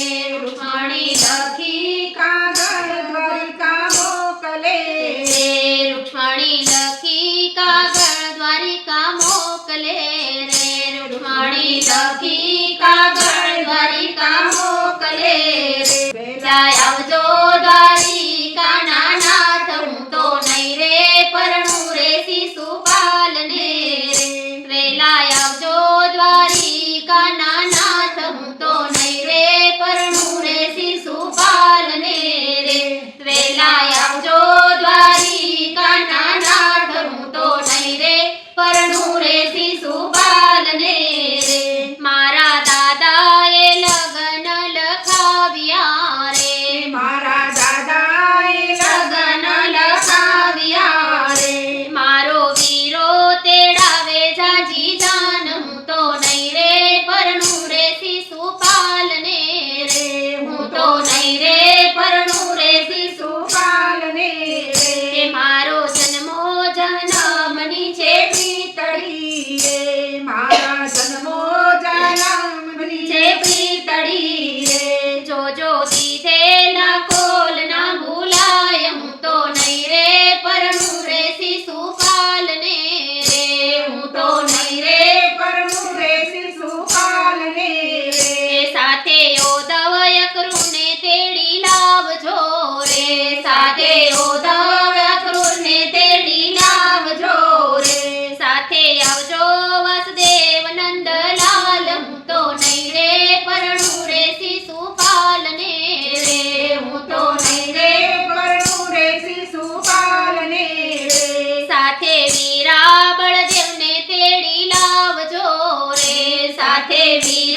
રૂક્ષ્મણી લખી કાગળ દ્વારિકા મોકલે. રે રૂક્ષ્મણી લખી કાગળ દ્વારિકા મોકલે. રે રૂક્ષ્મણી લખી કાગળ દ્વારિકા મોકલે. રે આવજો Baby.